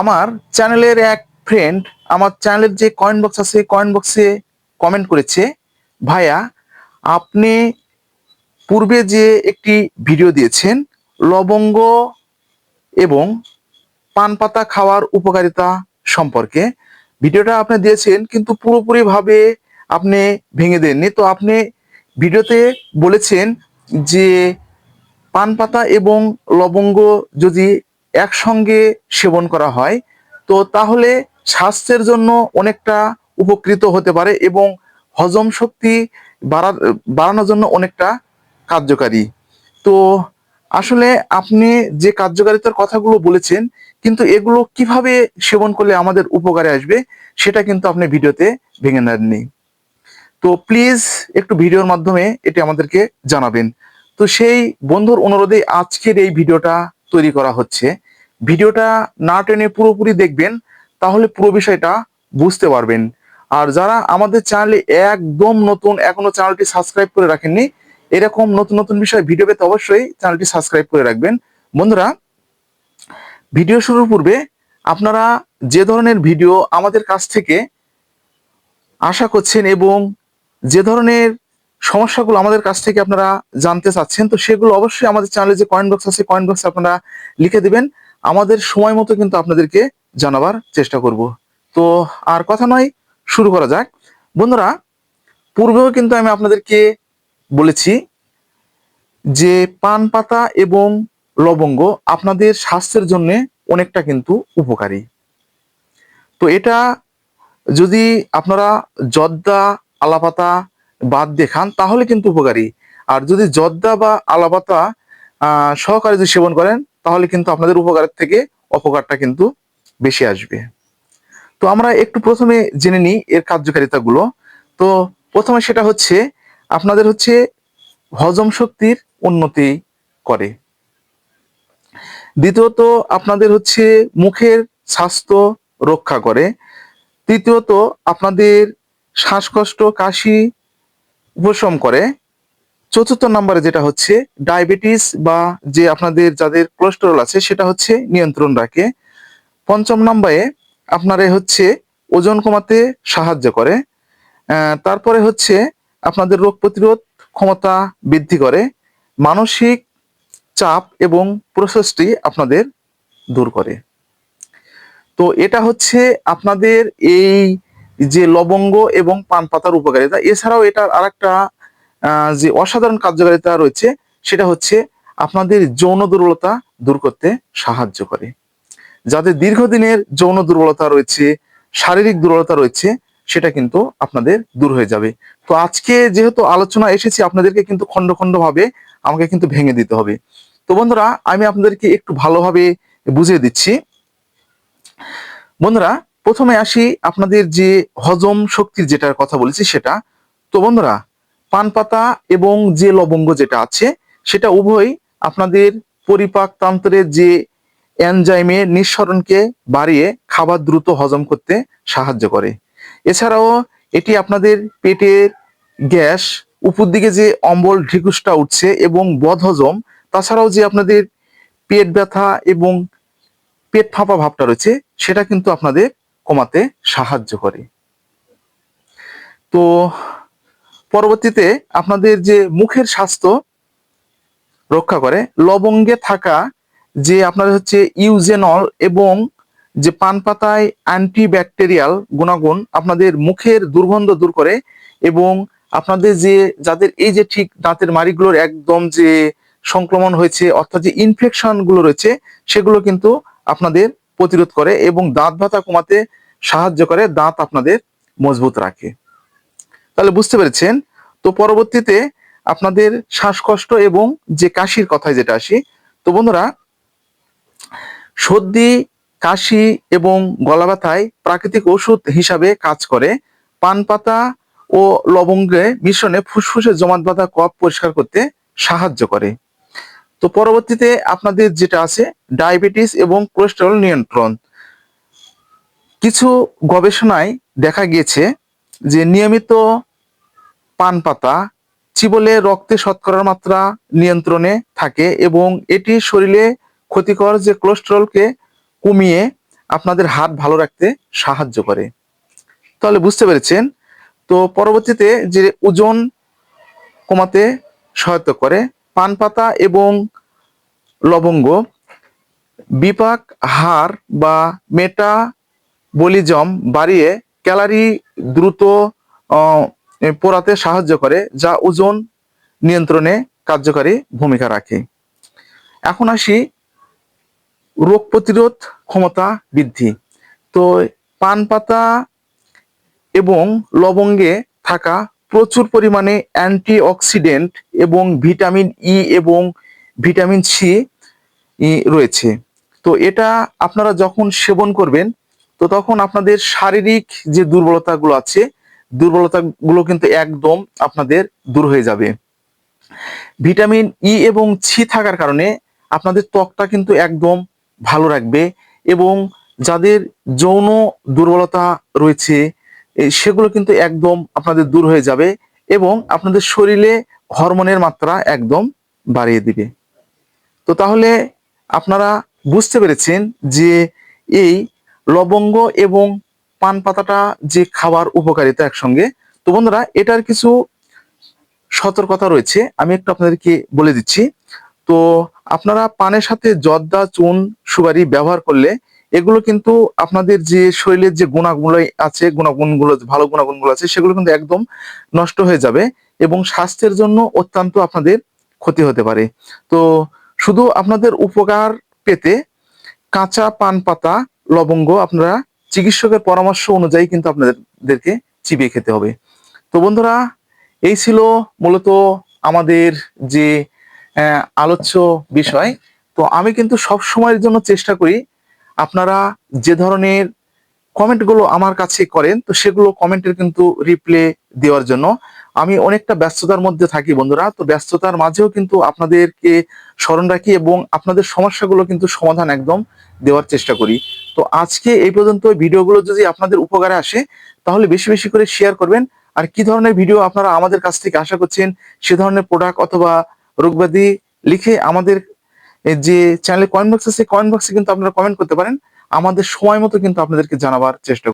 আমার চ্যানেলের এক ফ্রেন্ড আমার চ্যানেলের যে কয়েন বক্স আছে কয়েন বক্সে কমেন্ট করেছে, ভাইয়া, আপনি পূর্বে যে একটি ভিডিও দিয়েছেন, লবঙ্গ এবং পান পাতা খাওয়ার উপকারিতা সম্পর্কে ভিডিওটা আপনি দিয়েছেন, কিন্তু পুরোপুরিভাবে আপনি ভেঙে দেননি। তো আপনি ভিডিওতে বলেছেন যে পান পাতা এবং লবঙ্গ যদি একসঙ্গে সেবন করা হয়, তো তাহলে স্বাস্থ্যের জন্য অনেকটা উপকৃত হতে পারে এবং হজম শক্তি বাড়া, বাড়ানোর জন্য অনেকটা কার্যকারী। তো আসলে আপনি যে কার্যকারিতার কথাগুলো বলেছেন, কিন্তু এগুলো কীভাবে সেবন করলে আমাদের উপকারে আসবে, সেটা কিন্তু আপনি ভিডিওতে ভেঙে নেননি। তো প্লিজ একটু ভিডিওর মাধ্যমে এটি আমাদেরকে জানাবেন। তো সেই বন্ধুর অনুরোধে আজকের এই ভিডিওটা তৈরি করা হচ্ছে। ভিডিওটা না টেনে পুরোপুরি দেখবেন, তাহলে পুরো বিষয়টা বুঝতে পারবেন। আর যারা আমাদের চ্যানেলে একদম নতুন, এখনও চ্যানেলটি সাবস্ক্রাইব করে রাখেননি, এরকম নতুন নতুন বিষয় ভিডিও পেতে অবশ্যই চ্যানেলটি সাবস্ক্রাইব করে রাখবেন। বন্ধুরা, ভিডিও শুরুর পূর্বে আপনারা যে ধরনের ভিডিও আমাদের কাছ থেকে আশা করছেন এবং যে ধরনের সমস্যাগুলো আমাদের কাছ থেকে আপনারা জানতে চাচ্ছেন, তো সেগুলো অবশ্যই আমাদের চ্যানেলে যে কয়েন বক্স আছে কয়েন বক্সে আপনারা লিখে দিবেন। আমাদের সময় মতো কিন্তু আপনাদেরকে জানাবার চেষ্টা করব। তো আর কথা নয়, শুরু করা যাক। বন্ধুরা, পূর্বেও কিন্তু আমি আপনাদেরকে বলেছি যে পান পাতা এবং লবঙ্গ আপনাদের স্বাস্থ্যের জন্য অনেকটা কিন্তু উপকারী। তো এটা যদি আপনারা জর্দা, আলাপাতা বাদ দেখান তাহলে কিন্তু উপকারী। আর যদি জর্দা বা আলাপাতা সহকারে যদি সেবন করেন তাহলে কিন্তু আপনাদের উপকারের থেকে অপকারটা কিন্তু বেশি আসবে। তো আমরা একটু প্রথমে জেনে নিই এর কার্যকারিতাগুলো। তো প্রথমে সেটা হচ্ছে, আপনাদের হচ্ছে হজম শক্তির উন্নতি করে। দ্বিতীয়ত, আপনাদের হচ্ছে মুখের স্বাস্থ্য রক্ষা করে। তৃতীয়ত, আপনাদের শ্বাসকষ্ট, কাশি উপশম করে। চতুর্থ নম্বরে যেটা হচ্ছে ডায়াবেটিস বা যে আপনাদের যাদের কোলেস্টেরল আছে, সেটা হচ্ছে নিয়ন্ত্রণ রাখে। পঞ্চম নম্বরে আপনার হচ্ছে ওজন কমাতে সাহায্য করে। তারপরে হচ্ছে আপনাদের রোগ প্রতিরোধ ক্ষমতা বৃদ্ধি করে। মানসিক চাপ এবং প্রসেসটি আপনাদের দূর করে। তো এটা হচ্ছে আপনাদের এই যে লবঙ্গ এবং পান পাতার উপকারিতা। এছাড়াও এটার আরেকটা যে অসাধারণ কার্যকারিতা রয়েছে, সেটা হচ্ছে আপনাদের যৌন দুর্বলতা দূর করতে সাহায্য করে। যাদের দীর্ঘদিনের যৌন দুর্বলতা রয়েছে, শারীরিক দুর্বলতা রয়েছে, সেটা কিন্তু আপনাদের দূর হয়ে যাবে। তো আজকে যেহেতু আলোচনা এসেছি, আপনাদেরকে কিন্তু খণ্ড খণ্ড ভাবে আমাকে কিন্তু ভেঙে দিতে হবে। তো বন্ধুরা, আমি আপনাদেরকে একটু ভালোভাবে বুঝিয়ে দিচ্ছি। বন্ধুরা, প্রথমে আসি আপনাদের যে হজম শক্তির যেটার কথা বলেছি সেটা। তো বন্ধুরা পান পাতা এবং যে লবঙ্গ যেটা আছে, সেটা উভয় আপনাদের পরিপাক তন্ত্রের যে এনজাইমের নিঃসরণকে বাড়িয়ে খাবার দ্রুত হজম করতে সাহায্য করে। এছাড়াও এটি আপনাদের পেটের গ্যাস, উপর দিকে যে অম্বল ঢিকুসটা উঠছে এবং বদহজম, তাছাড়াও যে আপনাদের পেট ব্যথা এবং পেট ফাঁপা ভাবটা রয়েছে, সেটা কিন্তু আপনাদের কমাতে সাহায্য করে। তো পরবর্তীতে আপনাদের যে মুখের স্বাস্থ্য রক্ষা করে, লবঙ্গে থাকা যে আপনাদের হচ্ছে ইউজেনল এবং যে পান পাতায় অ্যান্টিব্যাকটেরিয়াল গুণাগুণ আপনাদের মুখের দুর্গন্ধ দূর করে এবং আপনাদের যে, যাদের এই যে ঠিক দাঁতের মাড়িগুলোর একদম যে সংক্রমণ হয়েছে, অর্থাৎ যে ইনফেকশনগুলো রয়েছে, সেগুলো কিন্তু আপনাদের প্রতিরোধ করে এবং দাঁত ভাতা কমাতে সাহায্য করে, দাঁত আপনাদের মজবুত রাখে। তাহলে বুঝতে পেরেছেন? তো পরবর্তীতে আপনাদের শ্বাসকষ্ট এবং যে কাশির কথায় যেটা আসি, তো বন্ধুরা, সর্দি, কাশি এবং গলা ব্যথায় প্রাকৃতিক ওষুধ হিসাবে কাজ করে। পান পাতা ও লবঙ্গে মিশ্রণে ফুসফুসে জমাট বাঁধা কফ পরিষ্কার করতে সাহায্য করে। তো পরবর্তীতে আপনাদের যেটা আছে, ডায়াবেটিস এবং কোলেস্টেরল নিয়ন্ত্রণ। কিছু গবেষণায় দেখা গিয়েছে যে নিয়মিত পান পাতা চিবলে রক্তে শতকরার মাত্রা নিয়ন্ত্রণে থাকে এবং এটি শরীরে ক্ষতিকর যে কোলেস্টেরলকে কমিয়ে আপনাদের হাত ভালো রাখতে সাহায্য করে। তাহলে বুঝতে পেরেছেন? তো পরবর্তীতে যে ওজন কমাতে সহায়তা করে পান পাতা এবং লবঙ্গ, বিপাক হার বা মেটাবলিজম বাড়িয়ে ক্যালারি দ্রুত পোড়াতে সাহায্য করে, যা ওজন নিয়ন্ত্রণে কার্যকারী ভূমিকা রাখে। এখন আসি রোগ প্রতিরোধ ক্ষমতা বৃদ্ধি। তো পান পাতা এবং লবঙ্গে থাকা প্রচুর পরিমাণে অ্যান্টিঅক্সিডেন্ট এবং ভিটামিন ই এবং ভিটামিন সি রয়েছে। তো এটা আপনারা যখন সেবন করবেন, তো তখন আপনাদের শারীরিক যে দুর্বলতাগুলো আছে দুর্বলতাগুলো কিন্তু একদম আপনাদের দূর হয়ে যাবে। ভিটামিন ই এবং ছি থাকার কারণে আপনাদের ত্বকটা কিন্তু একদম ভালো রাখবে এবং যাদের যৌন দুর্বলতা রয়েছে সেগুলো কিন্তু একদম আপনাদের দূর হয়ে যাবে এবং আপনাদের শরীরে হরমোনের মাত্রা একদম বাড়িয়ে দিবে। তো তাহলে আপনারা বুঝতে পেরেছেন যে এই লবঙ্গ এবং পান পাতাটা যে খাবার উপকারিতা একসঙ্গে। তো বন্ধুরা, এটার কিছু সতর্কতা রয়েছে, আমি একটু আপনাদেরকে বলে দিচ্ছি। তো আপনারা পানের সাথে জর্দা, চুন সুপারি ব্যবহার করলে এগুলো কিন্তু আপনাদের যে শরীরের যে গুণাগুলো আছে, গুণাগুণগুলো, ভালো গুণাগুণগুলো আছে, সেগুলো কিন্তু একদম নষ্ট হয়ে যাবে এবং স্বাস্থ্যের জন্য অত্যন্ত আপনাদের ক্ষতি হতে পারে। তো শুধু আপনাদের উপকার পেতে কাঁচা পান পাতা লবঙ্গ আপনারা চিকিৎসকের পরামর্শ অনুযায়ী কিন্তু আপনাদেরকে চিবিয়ে খেতে হবে। তো বন্ধুরা, এই ছিল মূলত আমাদের যে আলোচ্য বিষয়। তো আমি কিন্তু সব সময়ের জন্য চেষ্টা করি আপনারা যে ধরনের কমেন্টগুলো আমার কাছে করেন, তো সেগুলো কমেন্টের কিন্তু রিপ্লে দেওয়ার জন্য। আমি অনেকটা ব্যস্ততার মধ্যে থাকি বন্ধুরা, তো ব্যস্ততার মাঝেও কিন্তু আপনাদেরকে স্মরণ রাখি এবং আপনাদের সমস্যাগুলো কিন্তু সমাধান একদম দেওয়ার চেষ্টা করি। তো আজকে এই পর্যন্ত ভিডিওগুলো যদি আপনাদের উপকারে আসে, তাহলে বেশি বেশি করে শেয়ার করবেন। আর কি ধরনের ভিডিও আপনারা আমাদের কাছ থেকে আশা করছেন, সে ধরনের প্রোডাক্ট অথবা রোগব্যাধি লিখে আমাদের যে চ্যানেলে কয়েন বক্স আছে কয়েন বক্সে কিন্তু আপনারা কমেন্ট করতে পারেন। আমাদের সময় মতো কিন্তু আপনাদেরকে জানাবার চেষ্টা